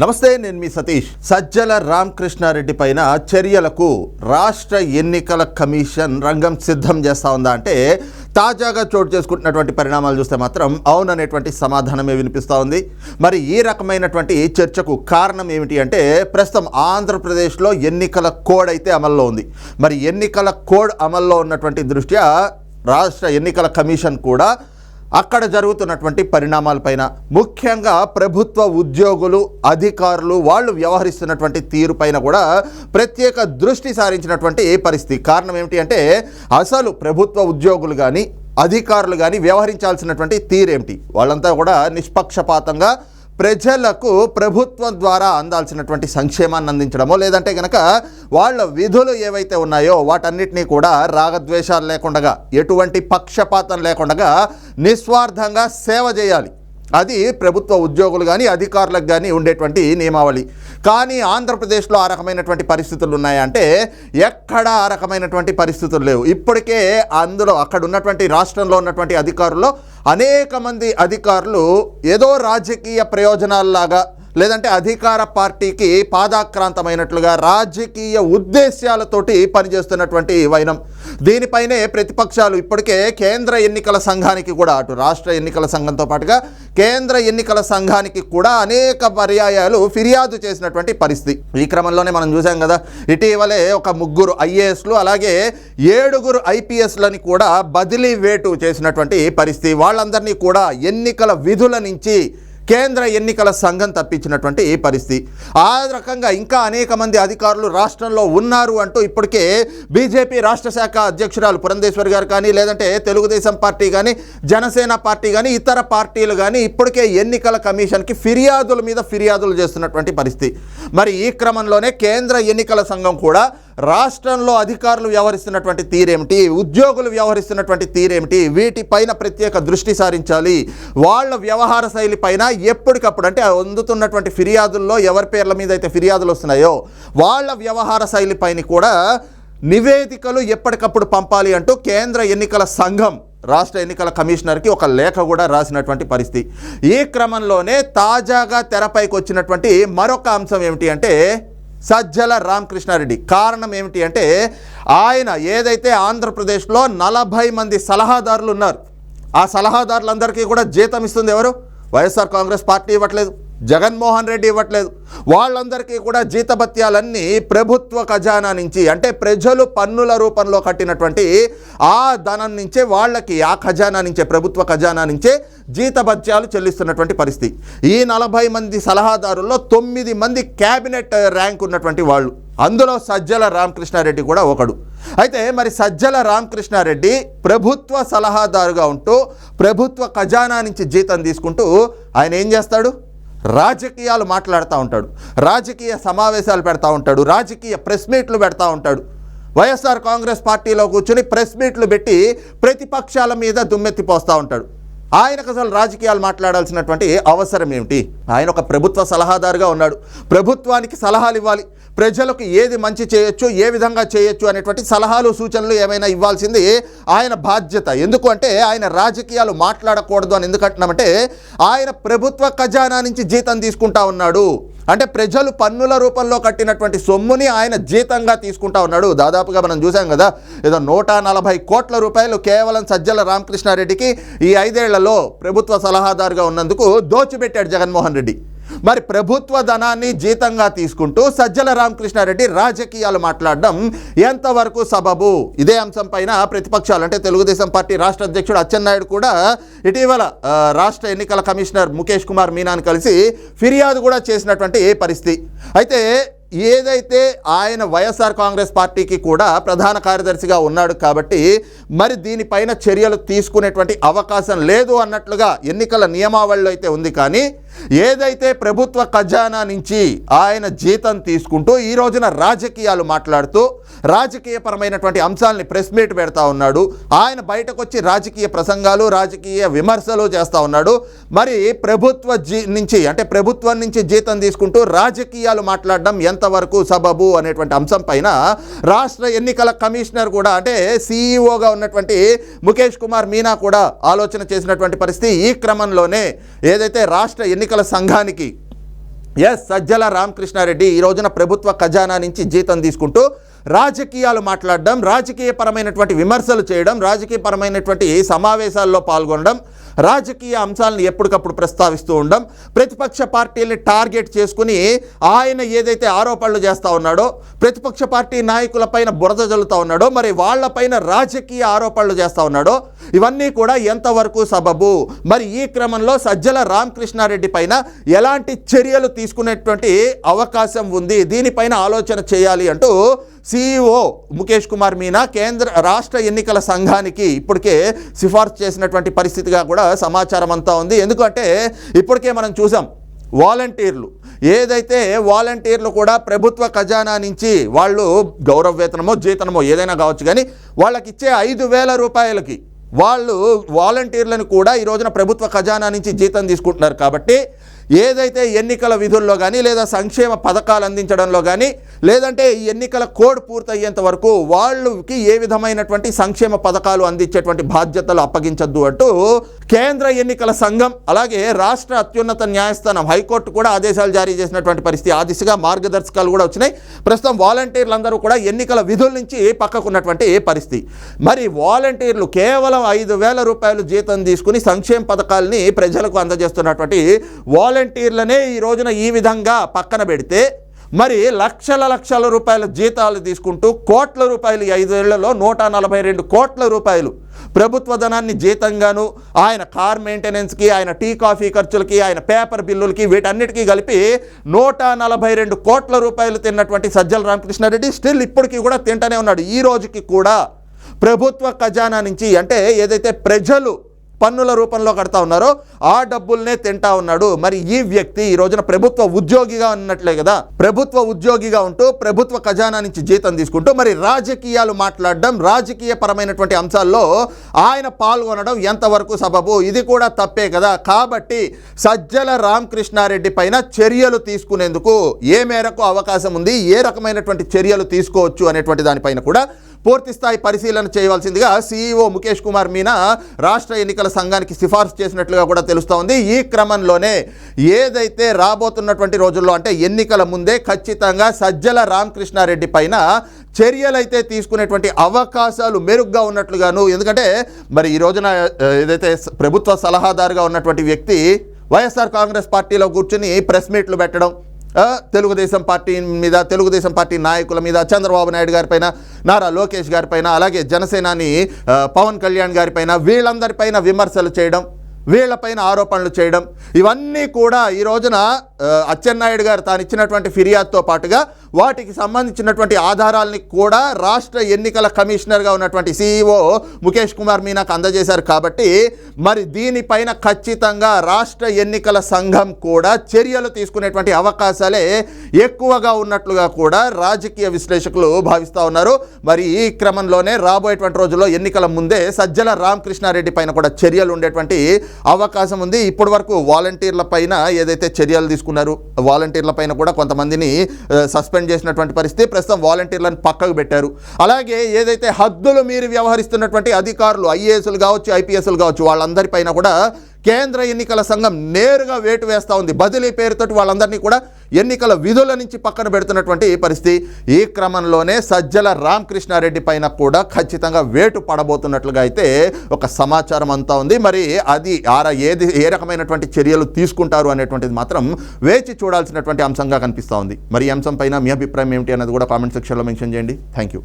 నమస్తే నేను మీ సతీష్. సజ్జల రామకృష్ణారెడ్డి పైన చర్యలకు రాష్ట్ర ఎన్నికల కమిషన్ రంగం సిద్ధం చేస్తూ ఉందా అంటే తాజాగా చోటు చేసుకుంటున్నటువంటి పరిణామాలు చూస్తే మాత్రం అవుననేటువంటి సమాధానమే వినిపిస్తూ ఉంది. మరి ఈ రకమైనటువంటి చర్చకు కారణం ఏమిటి అంటే ప్రస్తుతం ఆంధ్రప్రదేశ్లో ఎన్నికల కోడ్ అయితే అమల్లో ఉంది. మరి ఎన్నికల కోడ్ అమల్లో ఉన్నటువంటి దృష్ట్యా రాష్ట్ర ఎన్నికల కమిషన్ కూడా అక్కడ జరుగుతున్నటువంటి పరిణామాలపైన ముఖ్యంగా ప్రభుత్వ ఉద్యోగులు అధికారులు వాళ్ళు వ్యవహరిస్తున్నటువంటి తీరుపైన కూడా ప్రత్యేక దృష్టి సారించినటువంటి పరిస్థితి. కారణం ఏమిటి అంటే అసలు ప్రభుత్వ ఉద్యోగులు కానీ అధికారులు కానీ వ్యవహరించాల్సినటువంటి తీరేమిటి? వాళ్ళంతా కూడా నిష్పక్షపాతంగా ప్రజలకు ప్రభుత్వం ద్వారా అందాల్సినటువంటి సంక్షేమాన్ని అందించడమో లేదంటే కనుక వాళ్ళ విధులు ఏవైతే ఉన్నాయో వాటన్నిటినీ కూడా రాగద్వేషాలు లేకుండా ఎటువంటి పక్షపాతం లేకుండా నిస్వార్థంగా సేవ చేయాలి. అది ప్రభుత్వ ఉద్యోగులు కానీ అధికారులకు కానీ ఉండేటువంటి నియమావళి. కానీ ఆంధ్రప్రదేశ్లో ఆ రకమైనటువంటి పరిస్థితులు ఉన్నాయంటే ఎక్కడ ఆ రకమైనటువంటి పరిస్థితులు లేవు. ఇప్పటికే అందులో అక్కడ ఉన్నటువంటి రాష్ట్రంలో ఉన్నటువంటి అధికారుల్లో అనేక మంది అధికారులు ఏదో రాజకీయ ప్రయోజనాల్లాగా లేదంటే అధికార పార్టీకి పాదాక్రాంతమైనట్లుగా రాజకీయ ఉద్దేశాలతోటి పనిచేస్తున్నటువంటి వైనం. దీనిపైనే ప్రతిపక్షాలు ఇప్పటికే కేంద్ర ఎన్నికల సంఘానికి కూడా అటు రాష్ట్ర ఎన్నికల సంఘంతో పాటుగా కేంద్ర ఎన్నికల సంఘానికి కూడా అనేక పర్యాయాలు ఫిర్యాదు చేసినటువంటి పరిస్థితి. ఈ క్రమంలోనే మనం చూసాం కదా ఇటీవలే ఒక ముగ్గురు ఐఏఎస్లు అలాగే ఏడుగురు ఐపీఎస్లని కూడా బదిలీ వేటు చేసినటువంటి పరిస్థితి. వాళ్ళందరినీ కూడా ఎన్నికల విధుల నుంచి కేంద్ర ఎన్నికల సంఘం తప్పించినటువంటి ఈ పరిస్థితి. ఆ రకంగా ఇంకా అనేక మంది అధికారులు రాష్ట్రంలో ఉన్నారు అంటూ ఇప్పటికే బీజేపీ రాష్ట్ర శాఖ అధ్యక్షురాలు పురంధేశ్వరి గారు కానీ లేదంటే తెలుగుదేశం పార్టీ కానీ జనసేన పార్టీ కానీ ఇతర పార్టీలు కానీ ఇప్పటికే ఎన్నికల కమిషన్కి ఫిర్యాదుల మీద ఫిర్యాదులు చేస్తున్నటువంటి పరిస్థితి. మరి ఈ క్రమంలోనే కేంద్ర ఎన్నికల సంఘం కూడా రాష్ట్రంలో అధికారులు వ్యవహరిస్తున్నటువంటి తీరేమిటి? ఉద్యోగులు వ్యవహరిస్తున్నటువంటి తీరేమిటి? వీటిపైన ప్రత్యేక దృష్టి సారించాలి. వాళ్ళ వ్యవహార శైలి పైన ఎప్పటికప్పుడు అంటే అందుతున్నటువంటి ఫిర్యాదుల్లో ఎవరి పేర్ల మీద అయితే ఫిర్యాదులు వస్తున్నాయో వాళ్ళ వ్యవహార శైలి పైన కూడా నివేదికలు ఎప్పటికప్పుడు పంపాలి అంటూ కేంద్ర ఎన్నికల సంఘం రాష్ట్ర ఎన్నికల కమిషనర్కి ఒక లేఖ కూడా రాసినటువంటి పరిస్థితి. ఈ క్రమంలోనే తాజాగా తెరపైకి వచ్చినటువంటి మరొక అంశం ఏమిటి అంటే సజ్జల రామకృష్ణారెడ్డి. కారణం ఏమిటి అంటే ఆయన ఏదైతే ఆంధ్రప్రదేశ్లో నలభై మంది సలహాదారులు ఉన్నారు ఆ సలహాదారులందరికీ కూడా జీతం ఇస్తుంది ఎవరు? వైఎస్ఆర్ కాంగ్రెస్ పార్టీ ఇవ్వట్లేదు. జగన్మోహన్ రెడ్డి ఇవ్వట్లేదు. వాళ్ళందరికీ కూడా జీతభత్యాలన్నీ ప్రభుత్వ ఖజానా నుంచి అంటే ప్రజలు పన్నుల రూపంలో కట్టినటువంటి ఆ ధనం నుంచే వాళ్ళకి ఆ ఖజానా నుంచే ప్రభుత్వ ఖజానా నుంచే జీతభత్యాలు చెల్లిస్తున్నటువంటి పరిస్థితి. ఈ నలభై మంది సలహాదారుల్లో తొమ్మిది మంది క్యాబినెట్ ర్యాంక్ ఉన్నటువంటి వాళ్ళు. అందులో సజ్జల రామకృష్ణారెడ్డి కూడా ఒకడు. అయితే మరి సజ్జల రామకృష్ణారెడ్డి ప్రభుత్వ సలహాదారుగా ఉంటూ ప్రభుత్వ ఖజానా నుంచి జీతం తీసుకుంటూ ఆయన ఏం చేస్తాడు? రాజకీయాలు మాట్లాడుతూ ఉంటాడు. రాజకీయ సమావేశాలు పెడతా ఉంటాడు. రాజకీయ ప్రెస్ మీట్లు పెడతా ఉంటాడు. వైఎస్ఆర్ కాంగ్రెస్ పార్టీలో కూర్చుని ప్రెస్ మీట్లు పెట్టి ప్రతిపక్షాల మీద దుమ్మెత్తిపోస్తూ ఉంటాడు. ఆయనకు అసలు రాజకీయాలు మాట్లాడాల్సినటువంటి అవసరం ఏమిటి? ఆయన ఒక ప్రభుత్వ సలహాదారుగా ఉన్నాడు. ప్రభుత్వానికి సలహాలు ఇవ్వాలి. ప్రజలకు ఏది మంచి చేయొచ్చు ఏ విధంగా చేయొచ్చు అనేటువంటి సలహాలు సూచనలు ఏమైనా ఇవ్వాల్సింది ఆయన బాధ్యత. ఎందుకు అంటే ఆయన రాజకీయాలు మాట్లాడకూడదు అని ఎందుకంటున్నామంటే ఆయన ప్రభుత్వ ఖజానా నుంచి జీతం తీసుకుంటా ఉన్నాడు. అంటే ప్రజలు పన్నుల రూపంలో కట్టినటువంటి సొమ్ముని ఆయన జీతంగా తీసుకుంటా ఉన్నాడు. దాదాపుగా మనం చూసాం కదా ఏదో నూట నలభై కోట్ల రూపాయలు కేవలం సజ్జల రామకృష్ణారెడ్డికి ఈ ఐదేళ్ళలో ప్రభుత్వ సలహాదారుగా ఉన్నందుకు దోచిపెట్టాడు జగన్మోహన్ రెడ్డి. మరి ప్రభుత్వ ధనాన్ని జీతంగా తీసుకుంటూ సజ్జల రామకృష్ణారెడ్డి రాజకీయాలు మాట్లాడడం ఎంతవరకు సబబు? ఇదే అంశం పైన ప్రతిపక్షాలు అంటే తెలుగుదేశం పార్టీ రాష్ట్ర అధ్యక్షుడు అచ్చెన్నాయుడు కూడా ఇటీవల రాష్ట్ర ఎన్నికల కమిషనర్ ముఖేష్ కుమార్ మీనాను కలిసి ఫిర్యాదు కూడా చేసినటువంటి పరిస్థితి? అయితే ఏదైతే ఆయన వైఎస్ఆర్ కాంగ్రెస్ పార్టీకి కూడా ప్రధాన కార్యదర్శిగా ఉన్నాడు కాబట్టి మరి దీనిపైన చర్యలు తీసుకునేటువంటి అవకాశం లేదు అన్నట్లుగా ఎన్నికల నియమావళిలో అయితే ఉంది కానీ ఏదైతే ప్రభుత్వ ఖజానా నుంచి ఆయన జీతం తీసుకుంటూ ఈ రోజున రాజకీయాలు మాట్లాడుతూ రాజకీయపరమైనటువంటి అంశాలని ప్రెస్ మీట్ పెడతా ఉన్నాడు. ఆయన బయటకు వచ్చి రాజకీయ ప్రసంగాలు రాజకీయ విమర్శలు చేస్తూ ఉన్నాడు. మరి ప్రభుత్వ జీ నుంచి అంటే ప్రభుత్వం నుంచి జీతం తీసుకుంటూ రాజకీయాలు మాట్లాడడం ఎంతవరకు సబబు అనేటువంటి అంశం పైన రాష్ట్ర ఎన్నికల కమిషనర్ కూడా అంటే సీఈఓగా ఉన్నటువంటి ముఖేష్ కుమార్ మీనా కూడా ఆలోచన చేసినటువంటి పరిస్థితి ఈ క్రమంలోనే. ఏదైతే రాష్ట్ర ఎన్నికల సంఘానికి ఎస్ సజ్జల రామకృష్ణారెడ్డి ఈ రోజున ప్రభుత్వ ఖజానా నుంచి జీతం తీసుకుంటూ రాజకీయాలు మాట్లాడడం రాజకీయపరమైనటువంటి విమర్శలు చేయడం రాజకీయపరమైనటువంటి సమావేశాల్లో పాల్గొనడం రాజకీయ అంశాలను ఎప్పటికప్పుడు ప్రస్తావిస్తూ ఉండడం ప్రతిపక్ష పార్టీల్ని టార్గెట్ చేసుకుని ఆయన ఏదైతే ఆరోపణలు చేస్తూ ఉన్నాడో ప్రతిపక్ష పార్టీ నాయకులపైన బురద జల్లుతూ ఉన్నాడో మరి వాళ్ళపైన రాజకీయ ఆరోపణలు చేస్తూ ఉన్నాడో ఇవన్నీ కూడా ఎంతవరకు సబబు? మరి ఈ క్రమంలో సజ్జల రామకృష్ణారెడ్డి పైన ఎలాంటి చర్యలు తీసుకునేటువంటి అవకాశం ఉంది? దీనిపైన ఆలోచన చేయాలి అంటూ సిఇఓ ముఖేష్ కుమార్ మీనా కేంద్ర రాష్ట్ర ఎన్నికల సంఘానికి ఇప్పటికే సిఫార్సు చేసినటువంటి పరిస్థితిగా కూడా సమాచారం అంతా ఉంది. ఎందుకంటే ఇప్పటికే మనం చూసాం వాలంటీర్లు. ఏదైతే వాలంటీర్లు కూడా ప్రభుత్వ ఖజానా నుంచి వాళ్ళు గౌరవ వేతనమో జీతనమో ఏదైనా కావచ్చు కానీ వాళ్ళకి ఇచ్చే ఐదు వేల రూపాయలకి వాళ్ళు వాలంటీర్లను కూడా ఈ రోజున ప్రభుత్వ ఖజానా నుంచి జీతం తీసుకుంటున్నారు కాబట్టి ఏదైతే ఎన్నికల విధుల్లో కానీ లేదా సంక్షేమ పథకాలు అందించడంలో కానీ లేదంటే ఈ ఎన్నికల కోడ్ పూర్తయ్యేంత వరకు వాళ్ళకి ఏ విధమైనటువంటి సంక్షేమ పథకాలు అందించేటువంటి బాధ్యతలు అప్పగించద్దు అంటూ కేంద్ర ఎన్నికల సంఘం అలాగే రాష్ట్ర అత్యున్నత న్యాయస్థానం హైకోర్టు కూడా ఆదేశాలు జారీ చేసినటువంటి పరిస్థితి. ఆ దిశగా మార్గదర్శకాలు కూడా వచ్చినాయి. ప్రస్తుతం వాలంటీర్లందరూ కూడా ఎన్నికల విధుల నుంచి పక్కకున్నటువంటి ఏ పరిస్థితి. మరి వాలంటీర్లు కేవలం ఐదు వేల రూపాయలు జీతం తీసుకుని సంక్షేమ పథకాలని ప్రజలకు అందజేస్తున్నటువంటి వాలంటీర్లనే ఈ రోజున ఈ విధంగా పక్కన పెడితే మరి లక్షల లక్షల రూపాయల జీతాలు తీసుకుంటూ కోట్ల రూపాయలు ఐదేళ్ళలో నూట నలభై రెండు కోట్ల రూపాయలు ప్రభుత్వ ధనాన్ని జీతంగాను ఆయన కార్ మెయింటెనెన్స్కి ఆయన టీ కాఫీ ఖర్చులకి ఆయన పేపర్ బిల్లులకి వీటన్నిటికీ కలిపి నూట నలభై రెండు కోట్ల రూపాయలు తిన్నటువంటి సజ్జల రామకృష్ణారెడ్డి స్టిల్ ఇప్పటికీ కూడా తింటూనే ఉన్నాడు. ఈ రోజుకి కూడా ప్రభుత్వ ఖజానా నుంచి అంటే ఏదైతే ప్రజలు పన్నుల రూపంలో కడతా ఉన్నారో ఆ డబ్బుల్నే తింటా ఉన్నాడు. మరి ఈ వ్యక్తి ఈ రోజున ప్రభుత్వ ఉద్యోగిగా ఉన్నట్లే కదా. ప్రభుత్వ ఉద్యోగిగా ఉంటూ ప్రభుత్వ ఖజానా నుంచి జీతం తీసుకుంటూ మరి రాజకీయాలు మాట్లాడడం రాజకీయ పరమైనటువంటి అంశాల్లో ఆయన పాల్గొనడం ఎంతవరకు సబబు? ఇది కూడా తప్పే కదా. కాబట్టి సజ్జల రామకృష్ణారెడ్డి పైన చర్యలు తీసుకునేందుకు ఏ మేరకు అవకాశం ఉంది ఏ రకమైనటువంటి చర్యలు తీసుకోవచ్చు అనేటువంటి దానిపైన కూడా పూర్తిస్థాయి పరిశీలన చేయవలసిందిగా సీఈఓ ముఖేష్ కుమార్ మీనా రాష్ట్ర ఎన్నికల సంఘానికి సిఫార్సు చేసినట్లుగా కూడా తెలుస్తూ ఉంది ఈ క్రమంలోనే ఏదైతే రాబోతున్నటువంటి రోజుల్లో అంటే ఎన్నికల ముందే ఖచ్చితంగా సజ్జల రామకృష్ణారెడ్డి పైన చర్యలైతే తీసుకునేటువంటి అవకాశాలు మెరుగ్గా ఉన్నట్లుగాను ఎందుకంటే మరి ఈ రోజున ఏదైతే ప్రభుత్వ సలహాదారుగా ఉన్నటువంటి వ్యక్తి వైఎస్ఆర్ కాంగ్రెస్ పార్టీలో కూర్చుని ప్రెస్ మీట్లు పెట్టడం తెలుగుదేశం పార్టీ మీద తెలుగుదేశం పార్టీ నాయకుల మీద చంద్రబాబు నాయుడు గారిపైన నారా లోకేష్ గారిపైన అలాగే జనసేనాని పవన్ కళ్యాణ్ గారిపైన వీళ్ళందరిపైన విమర్శలు చేయడం వీళ్ళపైన ఆరోపణలు చేయడం ఇవన్నీ కూడా ఈ రోజున అచ్చెన్నాయుడు గారు తాను ఇచ్చినటువంటి ఫిర్యాదుతో పాటుగా వాటికి సంబంధించినటువంటి ఆధారాలని కూడా రాష్ట్ర ఎన్నికల కమిషనర్గా ఉన్నటువంటి సీఈఓ ముఖేష్ కుమార్ మీనాకు అందజేశారు కాబట్టి మరి దీనిపైన ఖచ్చితంగా రాష్ట్ర ఎన్నికల సంఘం కూడా చర్యలు తీసుకునేటువంటి అవకాశాలే ఎక్కువగా ఉన్నట్లుగా కూడా రాజకీయ విశ్లేషకులు భావిస్తూ ఉన్నారు. మరి ఈ క్రమంలోనే రాబోయేటువంటి రోజుల్లో ఎన్నికల ముందే సజ్జల రామకృష్ణారెడ్డి పైన కూడా చర్యలు ఉండేటువంటి అవకాశం ఉంది. ఇప్పటి వరకు వాలంటీర్ల పైన ఏదైతే చర్యలు తీసుకున్నారు వాలంటీర్ల పైన కూడా కొంతమందిని సస్పెండ్ చేసినటువంటి పరిస్థితి ప్రస్తుతం వాలంటీర్లను పక్కకు పెట్టారు. అలాగే ఏదైతే హద్దులు మీరు వ్యవహరిస్తున్నటువంటి అధికారులు ఐఏఎస్లు కావచ్చు ఐపీఎస్లు కావచ్చు వాళ్ళందరిపైన కూడా కేంద్ర ఎన్నికల సంఘం నేరుగా వేటు వేస్తూ ఉంది. బదిలీ పేరుతోటి వాళ్ళందరినీ కూడా ఎన్నికల విధుల నుంచి పక్కన పెడుతున్నటువంటి ఈ పరిస్థితి ఈ క్రమంలోనే సజ్జల రామకృష్ణారెడ్డి పైన కూడా ఖచ్చితంగా వేటు పడబోతున్నట్లుగా అయితే ఒక సమాచారం అంతా ఉంది. మరి అది ఆరా ఏది ఏ రకమైనటువంటి చర్యలు తీసుకుంటారు అనేటువంటిది మాత్రం వేచి చూడాల్సినటువంటి అంశంగా కనిపిస్తూ ఉంది. మరి ఈ అంశం పైన మీ అభిప్రాయం ఏమిటి అన్నది కూడా కామెంట్ సెక్షన్లో మెన్షన్ చేయండి. Thank you.